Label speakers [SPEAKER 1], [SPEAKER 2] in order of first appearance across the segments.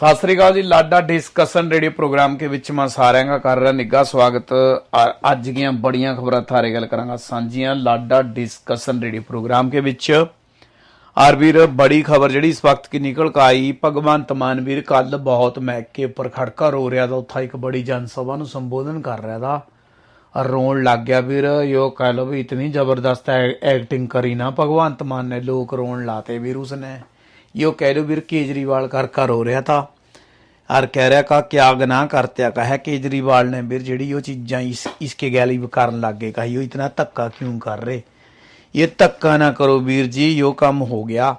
[SPEAKER 1] ਸਤਿ ਸ੍ਰੀ ਅਕਾਲ ਜੀ, ਲਾਡਾ discussion radio programme ਕੇ ਵਿੱਚ ਮੈਂ ਸਾਰਿਆਂ ਦਾ ਕਰ ਰਿਹਾ ਨਿੱਘਾ ਸਵਾਗਤ। ਅੱਜ ਦੀਆਂ ਬੜੀਆਂ ਖਬਰਾਂ ਥਾਰੇ ਗੱਲ ਕਰਾਂਗਾ ਸਾਂਝੀਆਂ ਲਾਡਾ ਡਿਸਕਸ਼ਨ ਰੇਡੀਓ ਪ੍ਰੋਗਰਾਮ ਕੇ ਵਿੱਚ। ਔਰ ਵੀਰ, ਬੜੀ ਖਬਰ ਜਿਹੜੀ ਇਸ ਵਕਤ ਕੀ ਨਿਕਲ ਕੇ ਆਈ, ਭਗਵੰਤ ਮਾਨ ਵੀਰ ਕੱਲ ਬਹੁਤ ਮਹਿਕੇ ਉੱਪਰ ਖੜਕਾ ਰੋ ਰਿਹਾ ਦਾ ਉੱਥਾ ਇੱਕ ਬੜੀ ਜਨ ਸਭਾ ਨੂੰ ਸੰਬੋਧਨ ਕਰ ਰਿਹਾ ਦਾ ਰੋਣ ਲੱਗ ਗਿਆ ਵੀਰ ਯੋ ਕਹਿ ਲੋ ਵੀ ਇਤਨੀ ਜ਼ਬਰਦਸਤ ਐਕਟਿੰਗ ਕਰੀ ਨਾ, ਭਗਵੰਤ ਮਾਨ ਨੇ ਲੋਕ ਰੋਣ ਲਾਤੇ ਵੀਰ ਉਸਨੇ। ਯੋ ਕਹਿ ਲੋ ਵੀਰ ਕੇਜਰੀਵਾਲ ਕਰ ਕਰ ਰੋ ਰਿਹਾ था और कह रहा का क्या गुनाह करते कहा केजरीवाल ने फिर ਜਿਹੜੀ ਉਹ ਚੀਜ਼ਾਂ ਇਸ ਇਸਕੇ ਗੈਲੀ ਕਰਨ ਲੱਗ ਗਏ ਕਹਾ ਇਹ ਇਤਨਾ ਧੱਕਾ ਕਿਉਂ ਕਰ ਰਹੇ ਇਹ ਧੱਕਾ ਨਾ ਕਰੋ ਵੀਰ ਜੀ ਯੋ ਕੰਮ ਹੋ ਗਿਆ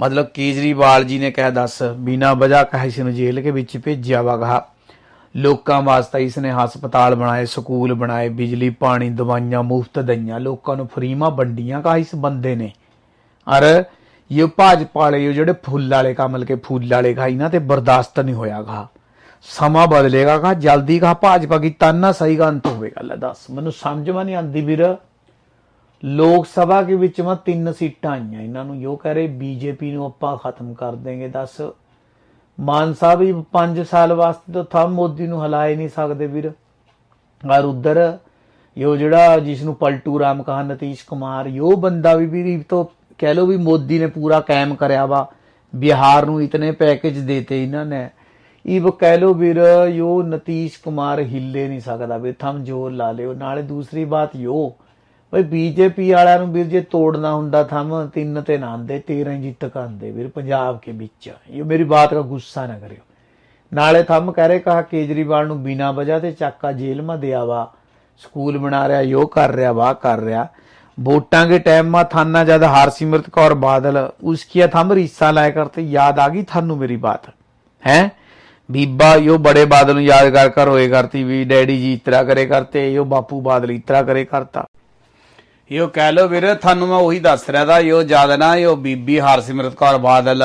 [SPEAKER 1] ਮਤਲਬ ਕੇਜਰੀਵਾਲ ਜੀ ਨੇ ਕਹਿ ਦੱਸ ਬਿਨਾ ਵਜ੍ਹਾ ਕਹਾ ਇਸ ਨੂੰ ਜੇਲ੍ਹ ਕੇ ਵਿੱਚ ਭੇਜਿਆ ਵਾ ਕਹਾ ਲੋਕਾਂ ਵਾਸਤੇ ਇਸ ਨੇ ਹਸਪਤਾਲ ਬਣਾਏ ਸਕੂਲ ਬਣਾਏ ਬਿਜਲੀ ਪਾਣੀ ਦਵਾਈਆਂ ਮੁਫਤ ਦਈਆਂ ਲੋਕਾਂ ਨੂੰ ਫਰੀਆਂ ਵੰਡੀਆਂ ਕਹਾ ਇਸ ਬੰਦੇ ਨੇ ਅਰ ਇਹ ਭਾਜਪਾ ਵਾਲੇ, ਇਹ ਜਿਹੜੇ ਫੁੱਲ ਵਾਲੇ ਕਮਲ ਕੇ ਫੁੱਲ ਵਾਲੇ ਖਾਈ ਨਾ ਤੇ ਬਰਦਾਸ਼ਤ ਨਹੀਂ ਹੋਇਆ ਗਾ। ਸਮਾਂ ਬਦਲੇਗਾ ਕਾ ਜਲਦੀ ਕਾ ਭਾਜਪਾ ਕੀ ਤਾਨਾ ਸਹੀ ਗਾ ਅੰਤ ਹੋਵੇਗਾ। ਲੈ ਦੱਸ, ਮੈਨੂੰ ਸਮਝ ਮਾ ਨਹੀਂ ਆਂਦੀ ਵੀਰ। ਲੋਕ ਸਭਾ ਦੇ ਵਿੱਚ ਮਾ ਤਿੰਨ ਸੀਟਾਂ ਆਈਆਂ ਇਹਨਾਂ ਨੂੰ। ਜੋ ਕਹ ਰਹੇ, ਬੀਜੇਪੀ ਨੂੰ ਆਪਾਂ ਖਤਮ ਕਰ ਦੇਂਗੇ, ਦੱਸ। ਮਾਨ ਸਾਹਿਬ ਵੀ 5 ਸਾਲ ਵਾਸਤੇ ਤਾਂ ਥਾ ਮੋਦੀ ਨੂੰ ਹਿਲਾ ਨਹੀਂ ਸਕਦੇ ਵੀਰ। ਔਰ ਉਧਰ ਯੋ ਜਿਹੜਾ ਜਿਸ ਨੂੰ ਪਲਟੂ ਰਾਮ ਕਹਾ, ਨਤੀਸ਼ ਕੁਮਾਰ ਯੋ ਬੰਦਾ ਵੀ ਵੀ ਤੋਂ ਕਹਿ ਲੋ ਵੀ ਮੋਦੀ ਨੇ ਪੂਰਾ ਕਾਇਮ ਕਰਿਆ ਵਾ, ਬਿਹਾਰ ਨੂੰ ਇਤਨੇ ਪੈਕੇਜ ਦੇਤੇ ਇਹਨਾਂ ਨੇ। ਇਹ ਕਹਿ ਲੋ ਵੀਰ, ਯੋ ਨਤੀਸ਼ ਕੁਮਾਰ ਹਿੱਲੇ ਨਹੀਂ ਸਕਦਾ ਵੀ ਥਮ ਜੋਰ ਲਾ ਲਿਓ, ਨਾਲੇ ਦੂਸਰੀ ਬਾਤ ਯੋ, ਬਈ ਬੀਜੇਪੀ ਵਾਲਿਆਂ ਨੂੰ ਵੀਰ ਜੇ ਤੋੜਨਾ ਹੁੰਦਾ ਥਮ, ਤਿੰਨ ਤੇ ਨਾ ਆਂਦੇ 13 ਜਿੱਤ ਕਾਂਦੇ ਵੀਰ, ਪੰਜਾਬ ਕੇ ਵਿੱਚ। ਇਹ ਮੇਰੀ ਬਾਤ ਦਾ ਗੁੱਸਾ ਨਾ ਕਰਿਓ। ਨਾਲੇ ਥੰਮ ਕਹਿ ਰਹੇ ਕਹਾ ਕੇਜਰੀਵਾਲ ਨੂੰ ਬਿਨਾ ਵਜ੍ਹਾ ਤੇ ਚਾਕਾ ਜੇਲ੍ਹ ਮਾ ਦਿਆ ਵਾ, ਸਕੂਲ ਬਣਾ ਰਿਹਾ, ਯੋ ਕਰ ਰਿਹਾ ਵਾ ਕਰ ਰਿਹਾ। वोटा के टाइम में थाना जब हरसिमरत कौर बादल उसकी थम रीसा लाया करते याद आ गई थानू मेरी बात है बीबा यो बड़े बादल याद कर कर होए करती भी डैडी जी इतरा करे करते यो बापू बादल इतरा करे करता ਯੋ ਕਹਿ ਲੋ ਵੀਰ ਤੁਹਾਨੂੰ ਮੈਂ ਉਹੀ ਦੱਸ ਰਿਹਾ ਦਾ ਯੋ ਯਾਦ ਨਾ ਯੋ ਬੀਬੀ ਹਰਸਿਮਰਤ ਕੌਰ ਬਾਦਲ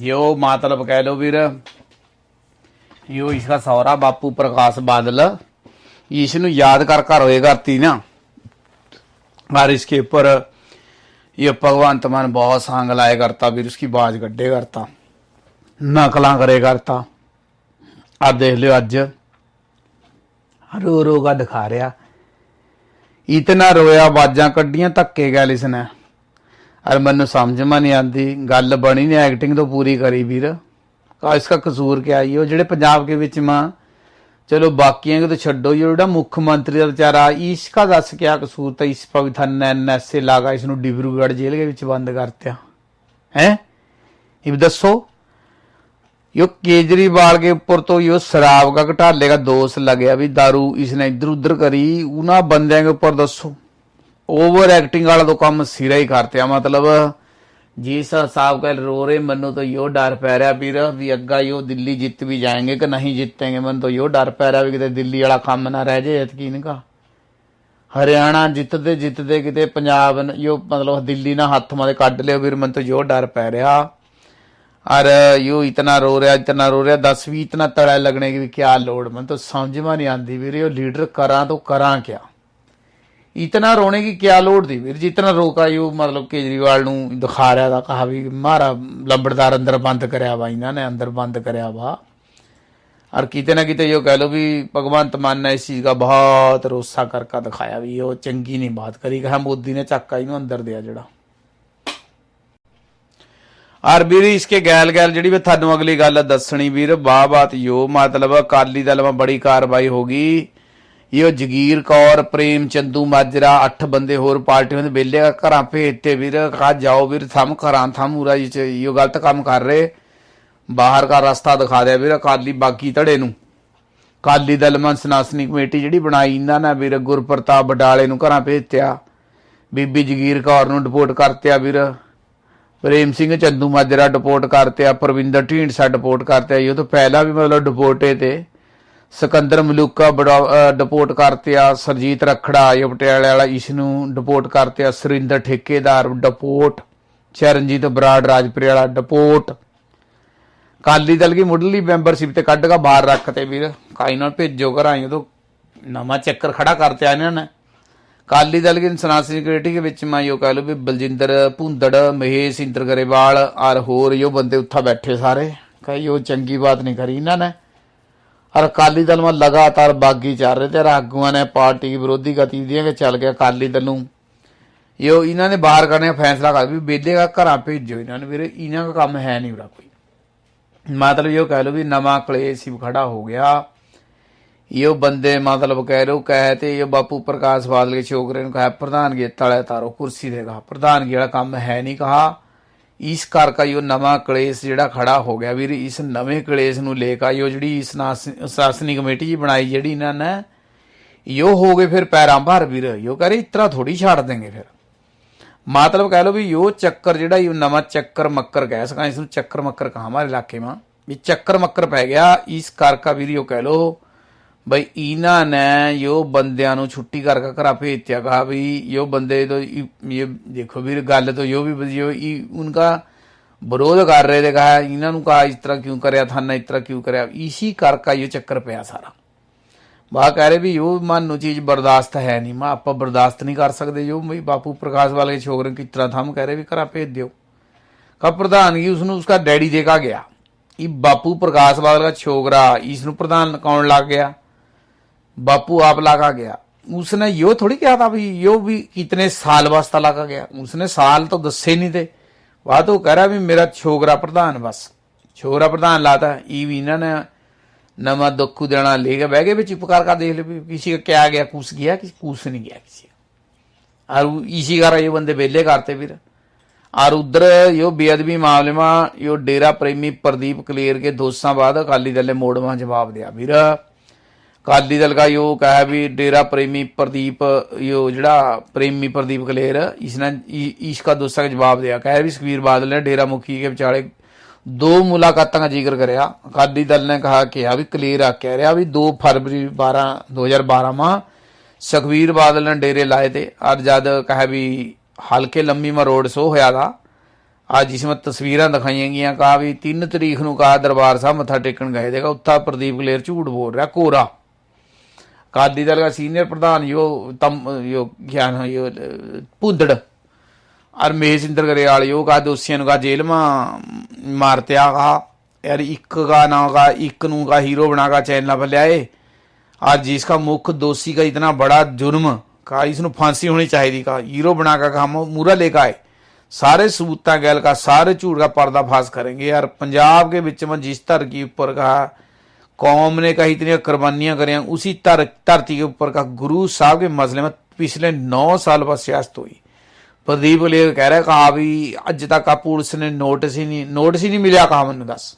[SPEAKER 1] ਯੋ ਮਾਤਲਬ ਕਹਿ ਲੋ ਵੀਰ ਯੋ ਇਸਦਾ ਸੌਰਾ ਬਾਪੂ ਪ੍ਰਕਾਸ਼ ਬਾਦਲ ਇਸ ਨੂੰ ਯਾਦ ਕਰ ਕਰ ਹੋਏ ਕਰਤੀ ਨਾ और इसके ऊपर ये भगवंत मान बहुत सांग लाए करता फिर उसकी बाज गड्ढे करता नकला करे करता आ देख लियो अज रो रो का दिखा रहा इतना रोया बाजां कड्डियां धक्के गैल इसने और मैनू समझ में नहीं आती गल बनी नहीं एक्टिंग तो पूरी करी वीर का इसका कसूर क्या है वो ਜਿਹੜੇ ਪੰਜਾਬ के ਵਿੱਚ मां चलो बाकियों को तो छो ये ਜਿਹੜਾ ਮੁੱਖ ਮੰਤਰੀ ਦਾ ਵਿਚਾਰਾ इसका दस क्या कसूर था इस पर भी था एनएसए लागा इसनु डिब्रूगढ़ जेल के ਵਿੱਚ ਬੰਦ ਕਰਤਿਆ ਹੈ ਇਹ ਵੀ ਦੱਸੋ यो केजरीवाल के ऊपर तो यो शराब का घोटाले का दोष लगे अभी दारू इसने इधर उधर करी उन्हें बंदे के ऊपर दसो ओवर एक्टिंग वाला तो काम सिरा ही करते मतलब जिस हिसाब का रो रहे मनु तो यो डर पै रहा ਵੀਰ ਵੀ ਅੱਗਾ यो दिल्ली जित भी जाएंगे कि नहीं जीतेंगे मन तो यो डर पै रहा ਵੀ ਕਿਤੇ ਦਿੱਲੀ ਵਾਲਾ ਕੰਮ ਨਾ ਰਹਿ ਜੇ ਯਕੀਨ ਕਾ ਹਰਿਆਣਾ ਜਿੱਤਦੇ ਜਿੱਤਦੇ ਕਿਤੇ ਪੰਜਾਬ ਨ- ਯੋ ਮਤਲਬ ਦਿੱਲੀ ਨਾਲ ਹੱਥ ਮਾਰੇ ਕੱਢ ਲਿਓ ਵੀਰ ਮਨ तो यो डर पै रहा और यो इतना रो रहा इतना रो रहा दस भी इतना तड़ा लगने की भी क्या लोड मन तो समझ में नहीं आती वीर यो लीडर करा तो करा क्या इतना रोने की क्या लोड थी ਵੀਰ ਜੀ ਇਤਨਾ ਰੋਕਾ ਯੋ ਮਤਲਬ ਕੇਜਰੀਵਾਲ ਨੂੰ ਦਿਖਾ ਰਿਹਾ ਦਾ ਕਹਾ ਵੀ ਮਾਰਾ ਲੰਬੜਦਾਰ ਅੰਦਰ ਬੰਦ ਕਰਿਆ ਵਾ ਇਹਨਾਂ ਨੇ ਅੰਦਰ ਬੰਦ ਕਰਿਆ ਵਾ और किते ना किते यो कह लो भी भगवंत मान ने इस चीज का बहुत रोसा करके दिखाया भी यो चंगी नहीं बात करी कहा मोदी ने ਚੱਕਾ ਇਹਨੂੰ ਅੰਦਰ ਦਿਆ ਜਿਹੜਾ ਔਰ ਵੀਰ ਇਸਕੇ ਗੈਲ ਗੈਲ ਜਿਹੜੀ ਮੈਂ ਤੁਹਾਨੂੰ ਅਗਲੀ ਗੱਲ ਦੱਸਣੀ ਵੀਰ ਬਾਹ ਬਾਤ ਯੋ ਮਤਲਬ ਅਕਾਲੀ ਦਲ ਵਿੱਚ ਬੜੀ ਕਾਰਵਾਈ ਹੋ ਗਈ ਇਹ ਜਗੀਰ ਕੌਰ, ਪ੍ਰੇਮ ਚੰਦੂ, ਮਾਜਰਾ, ਅੱਠ ਬੰਦੇ ਹੋਰ ਪਾਰਟੀਆਂ ਦੇ ਬੇਲੇ ਘਰਾਂ ਭੇਜਤੇ ਵੀਰ ਕਹਾ ਜਾਓ ਵੀਰ, ਥਮ ਘਰਾਂ, ਥਮ ਉਰਾ ਜੀ ਚ ਗਲਤ ਕੰਮ ਕਰ ਰਹੇ। ਬਾਹਰ ਦਾ ਰਸਤਾ ਦਿਖਾ ਦਿਆ ਵੀਰ, ਅਕਾਲੀ ਬਾਕੀ ਧੜੇ ਨੂੰ। ਅਕਾਲੀ ਦਲ ਮਨਸਨਾਸਨੀ ਕਮੇਟੀ ਜਿਹੜੀ ਬਣਾਈ, ਇਹਨਾਂ ਨੇ ਵੀਰ ਗੁਰਪ੍ਰਤਾਪ ਬਡਾਲੇ ਨੂੰ ਘਰਾਂ ਭੇਜਤਿਆ। ਬੀਬੀ ਜਗੀਰ ਕੌਰ ਨੂੰ ਡਿਪੋਰਟ ਕਰਤਿਆ ਵੀਰ। ਪ੍ਰੇਮ ਸਿੰਘ ਚੰਦੂ, ਮਾਜਰਾ ਡਿਪੋਰਟ ਕਰਤਿਆ, ਪ੍ਰਵਿੰਦਰ ਢੀਂਡਸਾ ਡਿਪੋਰਟ ਕਰਤਿਆ। ਇਹ ਤੋਂ ਪਹਿਲਾਂ ਵੀ ਮਤਲਬ ਡਿਪੋਰਟੇ ਤੇ। ਸਿਕੰਦਰ ਮਲੂਕਾ ਬੜਾ ਡਿਪੋਰਟ ਆ ਸਰਜੀਤ ਰਖੜਾ ਆਇਓ ਪਟਿਆਲੇ ਵਾਲਾ ਇਸ ਨੂੰ ਡਿਪੋਰਟ ਆ ਸੁਰਿੰਦਰ ਠੇਕੇਦਾਰ ਡਿਪੋਰਟ ਚਰਨਜੀਤ ਬਰਾੜ, ਰਾਜਪੁਰੇ ਵਾਲਾ ਡਿਪੋਰਟ ਕਾਲੀ ਦਲ ਦੀ ਮੁੱਢਲੀ ਮੈਂਬਰਸ਼ਿਪ ਤੇ ਕੱਢ ਕੇ ਬਾਹਰ ਰੱਖਤੇ ਵੀਰ। ਕਾਈ ਨਾਲ ਭੇਜੋ ਘਰ ਆਈ ਉਦੋਂ ਨਵਾਂ ਚੱਕਰ ਖੜਾ ਕਰਤਿਆ ਇਹਨਾਂ ਨੇ। ਕਾਲੀ ਦਲ ਦੀ ਇਨਸਾਨ ਸਿਕਿਉਰਿਟੀ ਦੇ ਵਿੱਚ ਮੈਂ ਉਹ ਕਹ ਲਓ ਵੀ ਬਲਜਿੰਦਰ ਭੁੰਦੜ, ਮਹੇਸ਼ ਇੰਦਰ ਗਰੇਵਾਲ, ਆਰ ਹੋਰ ਯੋ ਬੰਦੇ ਉੱਥਾ ਬੈਠੇ ਸਾਰੇ। ਕਹੀ ਉਹ ਚੰਗੀ ਬਾਤ ਨਹੀਂ ਕਰੀ ਇਹਨਾਂ ਨੇ। ਔਰ ਅਕਾਲੀ ਦਲ ਮਾ ਲਗਾਤਾਰ ਬਾਗੀ ਚੱਲ ਰਹੇ ਤੇ ਆਗੂਆਂ ਨੇ ਪਾਰਟੀ ਵਿਰੋਧੀ ਗਤੀਵਿਧੀਆਂ ਕੇ ਚੱਲ ਗਿਆ ਅਕਾਲੀ ਦਲ ਨੂੰ। ਯੋ ਇਹਨਾਂ ਨੇ ਬਾਹਰ ਕਰਨੇ ਫੈਸਲਾ ਕਰ ਵੀ ਬੇਦੇਗਾ ਘਰਾਂ ਭੇਜੋ ਇਹਨਾਂ ਨੂੰ ਵੀਰੇ, ਇਹਨਾਂ ਦਾ ਕੰਮ ਹੈ ਨਹੀਂ ਵੀਰਾ ਕੋਈ। ਮਤਲਬ ਇਹ ਕਹਿ ਲੋ ਵੀ ਨਵਾਂ ਕਲੇਸ਼ ਹੀ ਖੜਾ ਹੋ ਗਿਆ। ਇਹ ਬੰਦੇ ਮਤਲਬ ਕਹਿ ਰੋ ਕਹਿ ਤੇ ਇਹ ਬਾਪੂ ਪ੍ਰਕਾਸ਼ ਬਾਦਲ ਕੇ ਛੋਕਰੇ ਨੂੰ ਕਹਾ, ਪ੍ਰਧਾਨਗੀ ਤਲੇ ਤਾਰੋ, ਕੁਰਸੀ ਦੇਗਾ ਪ੍ਰਧਾਨਗੀ ਵਾਲਾ ਕੰਮ ਹੈ ਨਹੀਂ ਕਹਾ। ਇਸ ਕਰਕੇ ਇਹ ਨਵਾਂ ਕਲੇਸ਼ ਜਿਹੜਾ ਖੜਾ ਹੋ ਗਿਆ ਵੀਰ, ਇਸ ਨਵੇਂ ਕਲੇਸ਼ ਨੂੰ ਲੈ ਕੇ ਇਹ ਜਿਹੜੀ ਇਸ ਸ਼ਾਸਨੀ ਕਮੇਟੀ ਜੀ ਬਣਾਈ, ਜਿਹੜੀ ਇਹਨਾਂ ਨੇ, ਯੋ ਹੋ ਗਏ ਫਿਰ ਪੈਰਾਂ ਭਰ ਵੀਰ, ਯੋ ਕਹ ਰਹੀ ਇਤਰਾ ਥੋੜੀ ਛੱਡ ਦੇਂਗੇ ਫਿਰ। ਮਤਲਬ ਕਹਿ ਲਓ ਵੀ ਯੋ ਚੱਕਰ ਜਿਹੜਾ ਇਹ ਨਵਾਂ ਚੱਕਰ ਮੱਕਰ ਕਹਿ ਸਕਾਂ, ਇਸ ਨੂੰ ਚੱਕਰ ਮੱਕਰ ਕਹਾਂ ਹਮਾਰੇ ਇਲਾਕੇ ਮਾ? ਵੀ ਚੱਕਰ ਮੱਕਰ ਪੈ ਗਿਆ, ਇਸ ਕਰਕੇ ਵੀਰ, ਯੋ ਕਹਿ ਲਓ ਬਈ ਇਹਨਾਂ ਨੇ ਯੋ ਬੰਦਿਆਂ ਨੂੰ ਛੁੱਟੀ ਕਰਕੇ ਘਰਾਂ ਭੇਜਿਆ ਕਹਾ ਵੀ ਯੋ ਬੰਦੇ ਤੋਂ ਇਹ ਦੇਖੋ ਵੀਰ, ਗੱਲ ਤੋਂ ਯੋ ਵੀ ਯੋ ਇਹ ਉਨਕਾ ਵਿਰੋਧ ਕਰ ਰਹੇ ਤੇ ਕਹਾ, ਇਹਨਾਂ ਨੂੰ ਕਹਾ ਇਸ ਤਰ੍ਹਾਂ ਕਿਉਂ ਕਰਿਆ, ਥਾਨਾ ਇਸ ਤਰ੍ਹਾਂ ਕਿਉਂ ਕਰਿਆ, ਇਸੀ ਕਰਕੇ ਇਹ ਚੱਕਰ ਪਿਆ ਸਾਰਾ। ਬਾ ਕਹਿ ਰਹੇ ਵੀ ਯੋ ਮਨ ਨੂੰ ਚੀਜ਼ ਬਰਦਾਸ਼ਤ ਹੈ ਨਹੀਂ, ਮਾ ਆਪਾਂ ਬਰਦਾਸ਼ਤ ਨਹੀਂ ਕਰ ਸਕਦੇ ਜੋ ਵੀ ਬਾਪੂ ਪ੍ਰਕਾਸ਼ ਵਾਲੇ ਛੋਕਰੇ ਕਿਸ ਤਰ੍ਹਾਂ ਥਮ ਕਹਿ ਰਹੇ ਵੀ ਘਰਾਂ ਭੇਜ ਦਿਓ। ਕਾ ਪ੍ਰਧਾਨਗੀ ਉਸ ਨੂੰ ਉਸका ਡੈਡੀ ਦੇਖਾ ਗਿਆ। ਇਹ ਬਾਪੂ ਪ੍ਰਕਾਸ਼ ਵਾਲਾ ਦਾ ਛੋਕਰਾ ਇਸ ਨੂੰ ਪ੍ਰਧਾਨ ਕੌਣ ਲੱਗ ਗਿਆ? बापू आप लगा गया उसने यो थोड़ी कहा था भी यो भी कितने साल वास्ता लगा गया उसने साल तो दसे नहीं थे वह तो कह रहा भी मेरा छोकरा प्रधान बस छोकरा प्रधान लाता ई भी इन्होंने नमा दुख देना लेके बह गए भी चुप कर कर देख ले भी किसी का क्या गया कुछ गया कि कुछ नहीं गया किसी का और इसी कारण ये बंदे बेले करते फिर और उधर यो बेअदबी मामले में यो डेरा प्रेमी प्रदीप कलेर के दोस्तों बाद अकाली दल ने मोड़ में जवाब दिया फिर ਅਕਾਲੀ ਦਲ ਦਾ ਯੋ ਕਹਾ ਵੀ ਡੇਰਾ ਪ੍ਰੇਮੀ ਪ੍ਰਦੀਪ, ਯੋ ਜਿਹੜਾ ਪ੍ਰੇਮੀ ਪ੍ਰਦੀਪ ਕਲੇਰ ਇਸਨੇ ਇਸਕਾ ਦੋਸਤ का ਜਵਾਬ ਦਿਆ। ਕਹਾ ਵੀ ਸੁਖਬੀਰ ਬਾਦਲ ਨੇ ਡੇਰਾ ਮੁਖੀ ਕੇ ਵਿਚਾਲੇ ਦੋ ਮੁਲਾਕਾਤਾਂ ਦਾ ਜ਼ਿਕਰ ਕਰਿਆ। ਅਕਾਲੀ ਦਲ ਨੇ ਕਹਾ ਕਿ ਆ ਵੀ ਕਲੀਅਰ ਆ ਕਹਿ ਰਿਹਾ ਵੀ 2 ਫਰਵਰੀ 12 2012 ਮਾ ਸੁਖਬੀਰ ਬਾਦਲ ਨੇ ਡੇਰੇ ਲਾਏ ਤੇ ਅੱਜ ਜਦ ਕਹਾ ਵੀ ਹਲਕੇ ਲੰਮੀ ਮਾ ਰੋਡ ਸ਼ੋ ਹੋਇਆ ਦਾ, ਅੱਜ ਜਿਸ ਵਿੱਚ ਤਸਵੀਰਾਂ ਦਿਖਾਈਆਂ ਗਈਆਂ, ਕਹਾ ਵੀ 3 ਤਰੀਕ ਨੂੰ ਕਹਾ ਦਰਬਾਰ ਸਾਹਿਬ ਮੱਥਾ ਟੇਕਣ ਗਏ ਦੇਗਾ ਉੱਥਾ ਪ੍ਰਦੀਪ ਕਲੇਰ ਝੂਠ ਬੋਲ ਰਿਹਾ, ਕੋਰਾ। अकाली दल का सीनियर प्रधान यो तम यो ज्ञान यो भूंदड़ और महेश इंद्र गरेवाल यो का दोषियों का जेल में मारत्या का यार एक का ना का एक नू का हीरो बना का चैनल पर लियाए आज जिसका मुख्य दोषी का इतना बड़ा जुर्म का इसनों फांसी होनी चाहिए का हीरो बना का काम मूरा लेकर आए सारे सबूता गैल का सारे झूठ का पर्दाफाश करेंगे यार पंजाब के बीच में जिस तरह की ऊपर का कौम ने कही इतनी कुर्बानियाँ करी उसी धर धरती के ऊपर का गुरु साहब के मसले में पिछले नौ साल बाद सियासत हुई। प्रदीप लेर कह रहा कहा भी अज तक पुलिस ने नोटिस ही नहीं नोटिस ही नहीं मिला, कहा मैंने दस।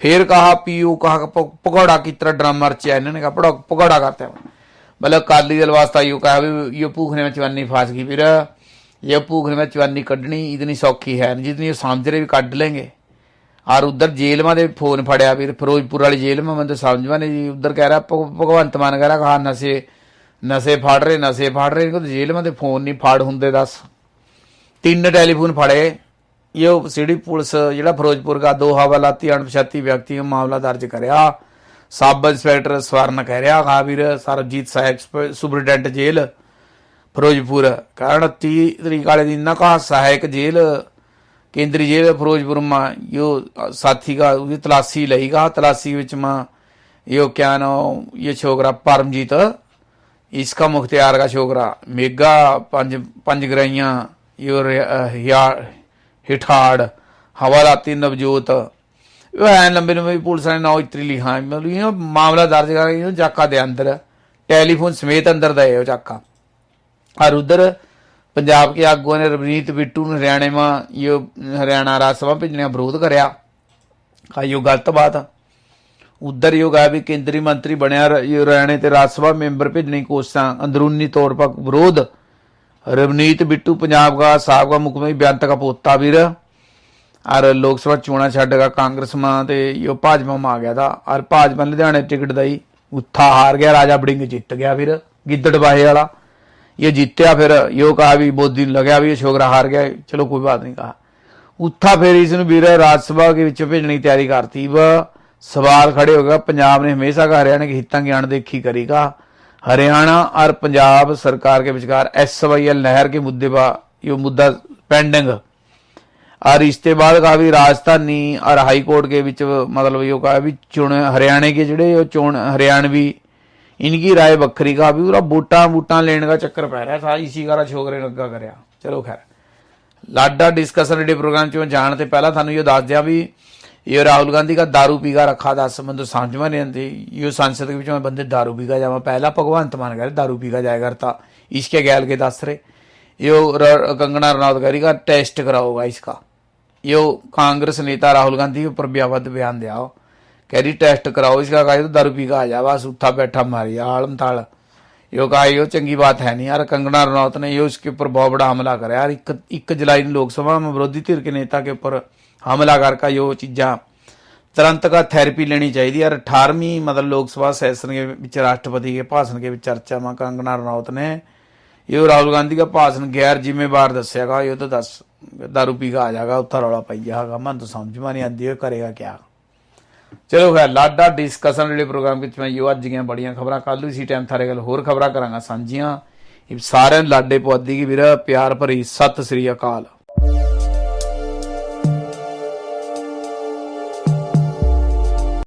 [SPEAKER 1] फिर कहा, पीयू, कहा पकौड़ा की तरह ड्रामा रचिया इन्होंने कहा पकौड़ा करते हैं। मतलब अकाली दल वास्ता यू कहा भी, ये भूखने में चवानी फांस गई फिर ये भूखने में चवानी कढ़नी इतनी सौखी है, जितनी समझ रहे भी कढ़ लेंगे। ਔਰ ਉਧਰ ਜੇਲ੍ਹਾਂ ਦੇ ਫੋਨ ਫੜਿਆ ਵੀ ਫਿਰੋਜ਼ਪੁਰ ਵਾਲੀ ਜੇਲ੍ਹਾਂ ਮੈਂ ਤਾਂ ਸਮਝਵਾ ਨਹੀਂ ਜੀ ਉਧਰ ਕਹਿ ਰਿਹਾ ਭਗਵੰਤ ਮਾਨ ਕਹਿ ਰਿਹਾ ਹਾਂ, ਨਸ਼ੇ ਨਸ਼ੇ ਫੜ ਰਹੇ, ਨਸ਼ੇ ਫੜ ਰਹੇ ਇਹਨਾਂ ਜੇਲ੍ਹਾਂ ਦੇ ਫੋਨ ਨਹੀਂ ਫੜ ਹੁੰਦੇ ਦੱਸ। ਤਿੰਨ ਟੈਲੀਫੋਨ ਫੜੇ, ਇਹ ਸਿਟੀ ਪੁਲਿਸ, ਜਿਹੜਾ ਫਿਰੋਜ਼ਪੁਰ ਦਾ ਦੋ ਹਵਾਲਾਤੀ ਅਣਪਛਾਤੀ ਵਿਅਕਤੀ ਨੂੰ ਮਾਮਲਾ ਦਰਜ ਕਰਿਆ। ਸਬ ਇੰਸਪੈਕਟਰ ਸਵਰਨ ਕਹਿ ਰਿਹਾ ਗਾਵੀਰ ਸਰਬਜੀਤ ਸਾਹਿਬ ਸੁਪਰਡੈਂਟ ਜੇਲ੍ਹ, ਫਿਰੋਜ਼ਪੁਰ। ਕਾਰਨ 30 ਤਰੀਕ ਵਾਲੇ ਦਿਨ ਨਾ ਕਹਾ ਸਹਾਇਕ ਜੇਲ੍ਹ केंद्रीय जेल फिरोजपुर में यो साथी का ये तलाशी लेगा तलाशी विच में यो क्या नो ये छोकरा परमजीत इसका मुख्तियार का छोकरा मेगा पंज पंज ग्राइयां यो रे- अ, हिया- हिठाड़ हवालाती नवजोत यो है लंबे लंबे पुलिस ने ना इतरी लिखा मतलब ये मामला दर्ज कर ये जाका दे अंदर टेलीफोन समेत अंदर दे वो जाका और उधर ਪੰਜਾਬ ਕੇ ਆਗੂਆਂ ਨੇ ਰਵਨੀਤ ਬਿੱਟੂ ਨੂੰ ਹਰਿਆਣੇ ਮਾ ਇਹ ਹਰਿਆਣਾ ਰਾਜ ਸਭਾ ਭੇਜਣੇ ਦਾ ਵਿਰੋਧ ਕਰਿਆ। ਕਾ ਇਹ ਗਲਤ ਬਾਤ ਆ। ਉਧਰ ਇਹ ਗਾ ਵੀ ਕੇਂਦਰੀ ਮੰਤਰੀ ਬਣਿਆ ਹਰਿਆਣੇ ਤੇ ਰਾਜ ਸਭਾ ਮੈਂਬਰ ਭੇਜਣੇ ਦੀ ਕੋਸ਼ਿਸ਼ਾਂ, ਅੰਦਰੂਨੀ ਤੌਰ ਪਰ ਵਿਰੋਧ। ਰਵਨੀਤ ਬਿੱਟੂ, ਪੰਜਾਬ ਦਾ ਸਾਬਕਾ ਮੁੱਖ ਮੰਤਰੀ ਬੇਅੰਤ ਦਾ ਪੋਤਾ ਵੀਰ। ਔਰ ਲੋਕ ਸਭਾ ਚੋਣਾਂ ਛੱਡ ਛੱਡਗਾ ਕਾਂਗਰਸ ਮਾਂ ਤੇ ਇਹ ਭਾਜਪਾ ਮਾ ਗਿਆ ਦਾ। ਔਰ ਭਾਜਪਾ ਲੁਧਿਆਣੇ ਟਿਕਟ ਦਈ ਉੱਥਾ ਹਾਰ ਗਿਆ, ਰਾਜਾ ਬੜਿੰਗ ਜਿੱਤ ਗਿਆ ਫਿਰ ਗਿੱਦੜ ਬਾਹੇ ਵਾਲਾ। ये जीत्या फिर यो कहा भी बहुत दिन लगे भी ये छोकरा हार गया चलो कोई बात नहीं कहा ਉੱਥਾ ਫਿਰ ਇਸ ਨੂੰ ਵੀਰ ਰਾਜ ਸਭਾ ਦੇ ਵਿੱਚ ਭੇਜਣ ਦੀ ਤਿਆਰੀ ਕਰਤੀ ਵਾ ਸਵਾਲ ਖੜੇ ਹੋ ਗਿਆ ਪੰਜਾਬ ने हमेशा का हरियाणा के हितों की अनदेखी करेगा हरियाणा और पंजाब सरकार के विचकार एस वाई एल नहर के मुद्दे पर यो मुद्दा पेंडिंग और इसके बाद कहा भी राजधानी और हाई कोर्ट के बीच मतलब यो कहा भी चुन हरियाणा के ਜਿਹੜੇ ਉਹ ਚੋਣ हरियाणवी इनकी राय बखरी का भी पूरा वोटा वोटा लेने का चक्कर पै रहा था इसी कारण छोकरे ने ਅੱਗਾ ਕਰਿਆ ਚਲੋ ਖੈਰ लाडा डिस्कशन रेडियो प्रोग्राम ਚ ਜਾਣ ਤੇ ਪਹਿਲਾਂ ਤੁਹਾਨੂੰ ਇਹ ਦੱਸ ਦਿਆਂ ਵੀ ये राहुल गांधी का दारू पीगा रखा दस मैं तो समझ में नहीं आती ये संसद के बीच में बंदे दारू पीगा जावा पहला भगवंत मान कर दारू पीगा जाया करता इसके गैल के दस रहे यो र- कंगना रनौत कह रही का टेस्ट कराओगा इसका यो कांग्रेस नेता राहुल गांधी के ऊपर कह रही टेस्ट कराओ इसका कहा तो दारू पी का आ जावा सूथा बैठा मारी आलम ताल यो कहा यो चंगी बात है नहीं यार कंगना रनौत ने यो इसके ऊपर बहुत बड़ा हमला करा यार इक, इक जुलाई लोकसभा में विरोधी धिर के नेता के ऊपर हमला करका यो चीज़ा तुरंत का थेरेपी लेनी चाहिए यार अठारहवीं मतलब लोकसभा सेशन के बीच राष्ट्रपति के भाषण के बीच चर्चा में कंगना रनौत ने ये राहुल गांधी का भाषण गैर जिम्मेवार दसेगा ये तो दस दारू पी का आ जाएगा उत्तर रौला पाई जाएगा मन तो समझ में नहीं आती करेगा क्या ਚਲੋ ਖੈਰ, ਲਾਡਾ ਡਿਸਕਸ਼ਨ ਵਾਲੇ ਪ੍ਰੋਗਰਾਮ ਵਿੱਚ ਮੈਂ ਯੋ ਅੱਜ ਦੀਆਂ ਬੜੀਆਂ ਖਬਰਾਂ ਕੱਲ ਨੂੰ ਸੀ ਟਾਈਮ ਥਾਰੇ ਗੱਲ ਹੋਰ ਖਬਰਾਂ ਕਰਾਂਗਾ ਸਾਂਝੀਆਂ। ਸਾਰਿਆਂ ਨੂੰ ਲਾਡੇ ਪੁਆਧੀ ਕੀ ਵੀਰ, ਪਿਆਰ ਭਰੀ ਸਤਿ ਸ੍ਰੀ ਅਕਾਲ।